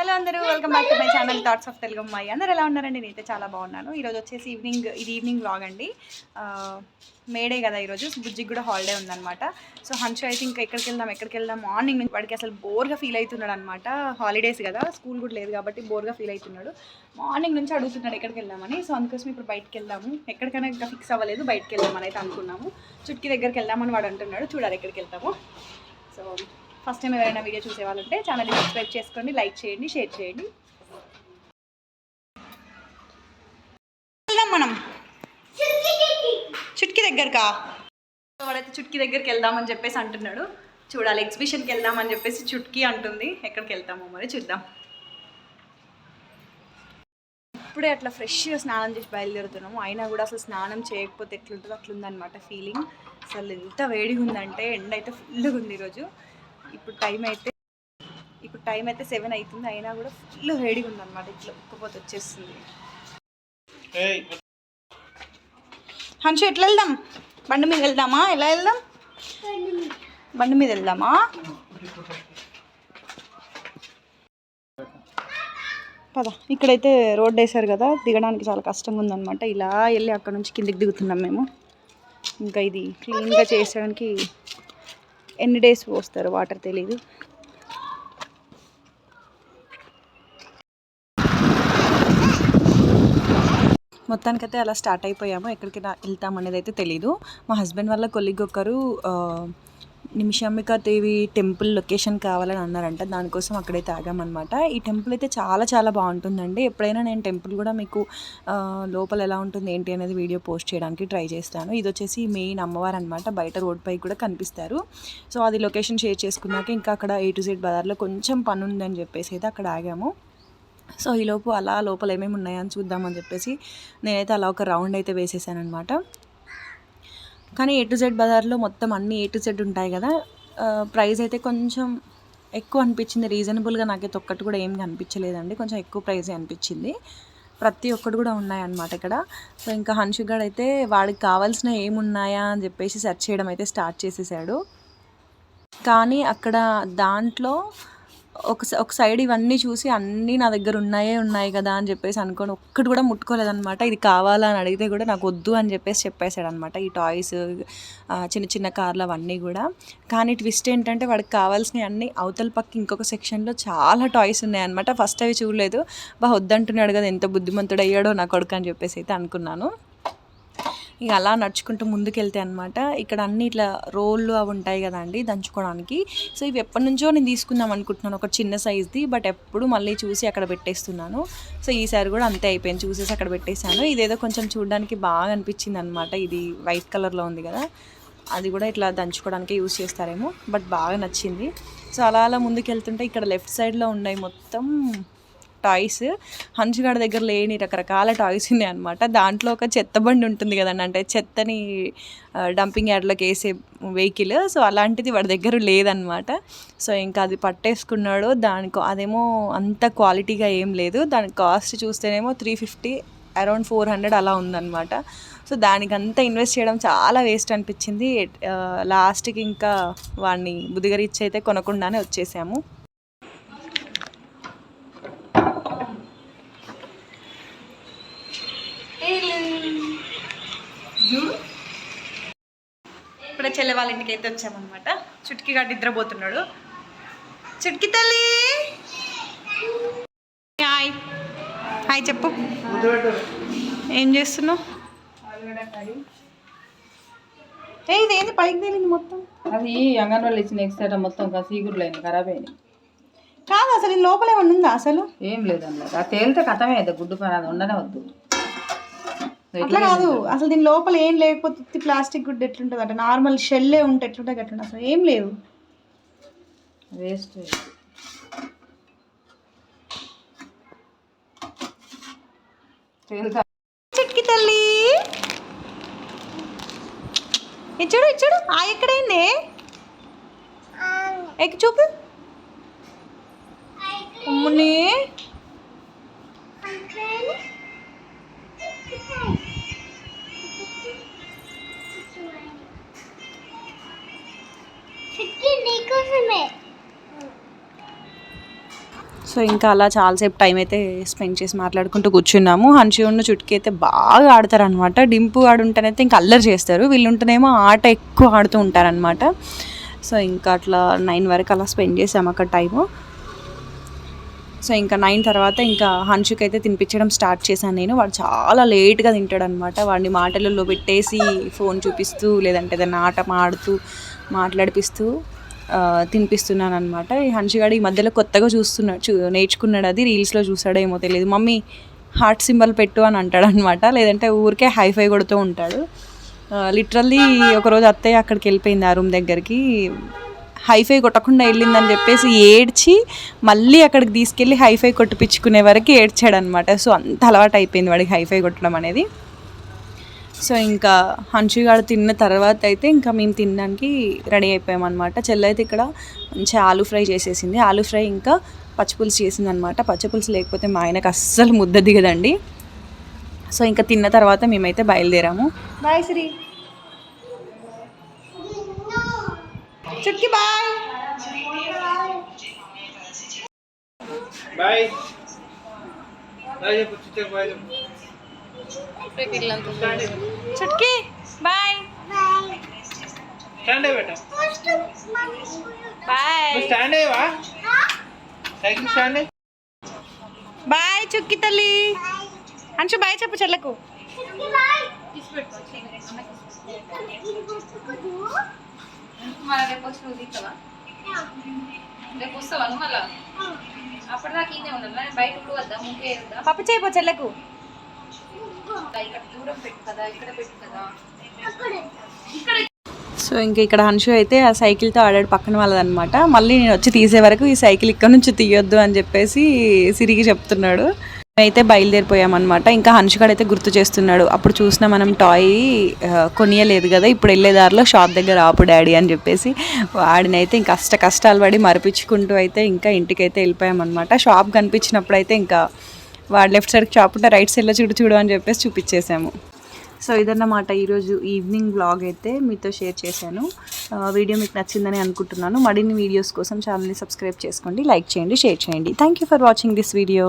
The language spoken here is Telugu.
హలో అందరూ welcome back to my channel thoughts of Telugu అమ్మాయి అందరూ ఎలా ఉన్నారండి? నేనైతే చాలా బాగున్నాను. ఈరోజు వచ్చేసి ఈవినింగ్ ఇది ఈవినింగ్ వ్లాగ్ అండి. మేడే కదా ఈరోజు బుజ్జికి కూడా హాలిడే ఉందన్నమాట. సో హన్షు అయితే ఇంకా ఎక్కడికి వెళ్దాం ఎక్కడికి వెళ్దాం? మార్నింగ్ నుంచి వాడికి అసలు బోర్గా ఫీల్ అవుతున్నాడు అనమాట హాలిడేస్ కదా స్కూల్ కూడా లేదు కాబట్టి బోర్గా ఫీల్ అవుతున్నాడు. మార్నింగ్ నుంచి అడుగుతున్నాడు ఎక్కడికి వెళ్దామని. సో అందుకోసం ఇప్పుడు బయటికి వెళ్దాము. ఎక్కడికైనా ఇంకా ఫిక్స్ అవ్వలేదు బయటికి వెళ్దామని అయితే అనుకున్నాము. చుట్టుకి దగ్గరికి వెళ్దామని వాడు అంటున్నాడు. చూడాలి ఎక్కడికి వెళ్తాము. సో ఫస్ట్ టైం ఎవరైనా వీడియో చూసే వాళ్ళు ఉంటే ఛానల్ని సబ్స్క్రైబ్ చేసుకోండి లైక్ చేయండి షేర్ చేయండి. వెళ్దాం మనం. చుట్కి దగ్గరకా? వాడైతే చుట్కి దగ్గరికి వెళ్దామని చెప్పేసి అంటున్నాడు. చూడాలి ఎగ్జిబిషన్కి వెళ్దామని చెప్పేసి చుట్కీ అంటుంది. ఎక్కడికి వెళ్తామో మరి చూద్దాం. ఇప్పుడే అట్లా ఫ్రెష్గా స్నానం చేసి బయలుదేరుతున్నాము. అయినా కూడా అసలు స్నానం చేయకపోతే ఎట్లుంటుందో అట్లుందనమాట ఫీలింగ్. అసలు ఎంత వేడిగా ఉందంటే ఎండ అయితే ఫుల్గా ఉంది ఈరోజు. ఇప్పుడు టైం అయితే ఇప్పుడు టైం అయితే సెవెన్ అవుతుంది. అయినా కూడా ఫుల్ వేడిగా ఉందన్నమాట ఇట్లా ఉక్కపోతే వచ్చేస్తుంది. హన్షు ఎట్లా వెళ్దాం? బండి మీద వెళ్దామా? ఎలా వెళ్దాం? బండి మీద వెళ్దామా? పద. ఇక్కడైతే రోడ్ వేశారు కదా దిగడానికి చాలా కష్టంగా ఉందన్నమాట. ఇలా వెళ్ళి అక్కడ నుంచి కిందికి దిగుతున్నాం మేము. ఇంకా ఇది క్లీన్గా చేసడానికి ఎన్ని డేస్ పోస్తారు వాటర్ తెలీదు. మొత్తానికైతే అలా స్టార్ట్ అయిపోయాము. ఎక్కడికి వెళ్తామనేది వెళ్తాం అనేది అయితే తెలీదు. మా హస్బెండ్ వాళ్ళ కొలిగ్ ఒకరు నిమిషాంబిక దేవి టెంపుల్ లొకేషన్ కావాలని అన్నారంట. దానికోసం అక్కడైతే ఆగామన్నమాట ఈ టెంపుల్ అయితే చాలా చాలా బాగుంటుందండి. ఎప్పుడైనా నేను టెంపుల్ కూడా మీకు లోపల ఎలా ఉంటుంది ఏంటి అనేది వీడియో పోస్ట్ చేయడానికి ట్రై చేస్తాను. ఇది వచ్చేసి మెయిన్ అమ్మవారు అనమాట బయట రోడ్పై కూడా కనిపిస్తారు. సో అది లొకేషన్ షేర్ చేసుకున్నాక ఇంకా అక్కడ ఏ టు జెడ్ బజార్లో కొంచెం పని ఉందని చెప్పేసి అయితే అక్కడ ఆగాము. సో ఈలోపు అలా లోపల ఏమేమి ఉన్నాయని చూద్దామని చెప్పేసి నేనైతే అలా ఒక రౌండ్ అయితే వేసేసాను అనమాట కానీ ఏ టు జెడ్ బజార్లో మొత్తం అన్ని ఏ టు జెడ్ ఉంటాయి కదా. ప్రైస్ అయితే కొంచెం ఎక్కువ అనిపించింది. రీజనబుల్గా నాకైతే ఒక్కటి కూడా ఏం కనిపించలేదండి. కొంచెం ఎక్కువ ప్రైజే అనిపించింది. ప్రతి ఒక్కటి కూడా ఉన్నాయన్నమాట ఇక్కడ. సో ఇంకా హన్షుగాడ్ అయితే వాడికి కావాల్సిన ఏమున్నాయా అని చెప్పేసి సెర్చ్ చేయడం అయితే స్టార్ట్ చేసేసాడు. కానీ అక్కడ దాంట్లో ఒక స- ఒక సైడ్ ఇవన్నీ చూసి అన్నీ నా దగ్గర ఉన్నాయే ఉన్నాయి కదా అని చెప్పేసి అనుకోని ఒక్కటి కూడా ముట్టుకోలేదనమాట ఇది కావాలా అని అడిగితే కూడా నాకు వద్దు అని చెప్పేసి చెప్పేశాడు అనమాట ఈ టాయ్స్ చిన్న చిన్న కార్లు అవన్నీ కూడా. కానీ ట్విస్ట్ ఏంటంటే వాడికి కావాల్సినవి అన్నీ అవతల పక్క ఇంకొక సెక్షన్లో చాలా టాయ్స్ ఉన్నాయన్నమాట. ఫస్ట్ అవి చూడలేదు. బా వద్దంటున్నాడు కదా ఎంత బుద్ధిమంతుడు అయ్యాడో నా కొడుకు అని చెప్పేసి అయితే అనుకున్నాను. ఇక అలా నడుచుకుంటూ ముందుకెళ్తే అనమాట ఇక్కడ అన్ని ఇట్లా రోళ్ళు అవి ఉంటాయి కదండి దంచుకోవడానికి. సో ఇవి ఎప్పటి నుంచో నేను తీసుకుందాం అనుకుంటున్నాను. ఒక చిన్న సైజ్ది బట్ ఎప్పుడు మళ్ళీ చూసి అక్కడ పెట్టేస్తున్నాను. సో ఈసారి కూడా అంతే అయిపోయింది. చూసేసి అక్కడ పెట్టేశాను. ఇదేదో కొంచెం చూడడానికి బాగా అనిపించింది అనమాట ఇది వైట్ కలర్లో ఉంది కదా. అది కూడా ఇట్లా దంచుకోవడానికి యూస్ చేస్తారేమో. బట్ బాగా నచ్చింది. సో అలా అలా ముందుకెళ్తుంటే ఇక్కడ లెఫ్ట్ సైడ్లో ఉన్నాయి మొత్తం టాయ్స్. హంచుగడ దగ్గర లేని రకరకాల టాయ్స్ ఉన్నాయి అనమాట దాంట్లో ఒక చెత్త బండి ఉంటుంది కదండి. అంటే చెత్తని డంపింగ్ యార్డ్లోకి వేసే వెహికల్. సో అలాంటిది వాడి దగ్గర లేదనమాట సో ఇంకా అది పట్టేసుకున్నాడు దానికి అదేమో అంత క్వాలిటీగా ఏం లేదు. దాని కాస్ట్ చూస్తేనేమో three fifty around four hundred అలా ఉందన్నమాట. సో దానికి అంతా ఇన్వెస్ట్ చేయడం చాలా వేస్ట్ అనిపించింది. లాస్ట్కి ఇంకా వాడిని బుద్ధిగరిచ్చి అయితే కొనకుండానే వచ్చేసాము. ఇప్పుడే చెల్లె వాళ్ళ ఇంటికి అయితే వచ్చామన్నమాట. చుట్కి గడ్డి నిద్రపోతున్నాడు. చుట్కి తల్లి! హాయ్. హాయ్ చెప్పు. ఏం చేస్తున్నావు? ఏ ఇదేంది పైకి తేలింది మొత్తం. అది అంగన్వాడీ ఇచ్చిన ఎక్స్ట్రా మొత్తం సీగురులు అయింది ఖరాబ్ అయింది. కాదు అసలు ఈ లోపల ఏమన్నా ఉందా అసలు? ఏం లేదండి. ఆ తేలితే కథమే అది గుడ్డు పని అది ఉండనే వద్దు. అట్లా కాదు. అసలు దీని లోపల ఏం లేకపోతే ప్లాస్టిక్ గుడ్డ ఎట్లుంటుంది అంటే నార్మల్ షెల్లే ఉంటే ఎట్లుంటుంది ఎట్లుంటుంది అసలు ఏం లేదు వేస్ట్ చిట్కి తల్లి. ఇచ్చాడు ఇచ్చాడు ఆ ఎక్కడైంది? ఎక్కి చూపు. అమ్ముని. సో ఇంకా అలా చాలాసేపు టైం అయితే స్పెండ్ చేసి మాట్లాడుకుంటూ కూర్చున్నాము. హన్షి ఉన్న చుట్టుకి అయితే బాగా ఆడతారనమాట డింపు ఆడుంటేనైతే ఇంకా అల్లరి చేస్తారు. వీళ్ళు ఉంటేనేమో ఆట ఎక్కువ ఆడుతూ ఉంటారనమాట సో ఇంకా అట్లా నైన్ వరకు అలా స్పెండ్ చేసాము అక్కడ టైము సో ఇంకా నైన్ తర్వాత ఇంకా హన్షుకి అయితే తినిపించడం స్టార్ట్ చేశాను నేను. వాడు చాలా లేట్గా తింటాడు అనమాట వాడిని మాటలలో పెట్టేసి ఫోన్ చూపిస్తూ లేదంటే ఏదైనా ఆట ఆడుతూ మాట్లాడిపిస్తూ తినిపిస్తున్నాను అనమాట ఈ హన్షిగాడు ఈ మధ్యలో కొత్తగా చూస్తున్నాడు. చూ నేర్చుకున్నాడు అది రీల్స్లో చూసాడేమో తెలియదు. మమ్మీ హార్ట్ సింబల్ పెట్టు అని అంటాడు అనమాట లేదంటే ఊరికే హైఫై కొడుతూ ఉంటాడు. లిటరల్లీ ఒకరోజు అత్తయ్య అక్కడికి వెళ్ళిపోయింది ఆ రూమ్ దగ్గరికి. హైఫై కొట్టకుండా వెళ్ళిందని చెప్పేసి ఏడ్చి మళ్ళీ అక్కడికి తీసుకెళ్ళి హైఫై కొట్టిపించుకునే వరకు ఏడ్చాడు అనమాట సో అంత అలవాటు అయిపోయింది వాడికి హైఫై కొట్టడం అనేది. సో ఇంకా హన్షిగాడు తిన్న తర్వాత అయితే ఇంకా మేము తినడానికి రెడీ అయిపోయామన్నమాట చెల్లైతే ఇక్కడ మంచి ఆలు ఫ్రై చేసేసింది. ఆలు ఫ్రై ఇంకా పచ్చిపులుసు చేసిందనమాట. పచ్చిపులుసు లేకపోతే మా ఆయనకు అస్సలు ముద్ద దిగదండి. సో ఇంకా తిన్న తర్వాత మేమైతే బయలుదేరాము. Bye Sri Chutki bye bye bye చెప్పు చిచ్చకు బాయ్ చెప్పు చుట్కి బాయ్ స్టాండ్ అయ్యి బేటా బాయ్ నువ్వు స్టాండ్ అయ్యవా సైకిల్ స్టాండ్ అయ్యి బాయ్ చుక్కి తల్లి అంచు బాయ్ చెప్పు చెల్లకు మళ్ళీ రేపు వచ్చి నువ్వు తీస్తావా రేపు వస్తావా నువ్వు మళ్ళా? అప్పటిదాకా ఇన్నే ఉండాలి. బయట వద్దా? పప్పు చేయపో చెల్లకు. ఇక్కడ దూరం పెట్టు కదా ఇక్కడ పెట్టు కదా. సో ఇంకా ఇక్కడ హన్షు అయితే ఆ సైకిల్తో ఆడాడు పక్కన వాళ్ళదనమాట మళ్ళీ నేను వచ్చి తీసే వరకు ఈ సైకిల్ ఇక్కడ నుంచి తీయొద్దు అని చెప్పేసి సిరికి చెప్తున్నాడు. అయితే బయలుదేరిపోయామన్నమాట. ఇంకా హన్షుగాడు అయితే గుర్తు చేస్తున్నాడు అప్పుడు చూసిన మనం టాయ్ కొనియలేదు కదా ఇప్పుడు వెళ్ళే దారిలో షాప్ దగ్గర ఆపు డాడీ అని చెప్పేసి వాడినైతే ఇంకా కష్ట కష్టాలు పడి మరిపించుకుంటూ అయితే ఇంకా ఇంటికి అయితే వెళ్ళిపోయామన్నమాట. షాప్ కనిపించినప్పుడు అయితే ఇంకా వాడు లెఫ్ట్ సైడ్కి షాప్ ఉంటే రైట్ సైడ్లో చూడు చూడు అని చెప్పేసి చూపించేసాము సో ఇదన్నమాట ఈరోజు ఈవినింగ్ బ్లాగ్ అయితే మీతో షేర్ చేశాను. వీడియో మీకు నచ్చిందని అనుకుంటున్నాను. మరిన్ని వీడియోస్ కోసం ఛానల్ని సబ్స్క్రైబ్ చేసుకోండి లైక్ చేయండి షేర్ చేయండి. Thank you for watching this video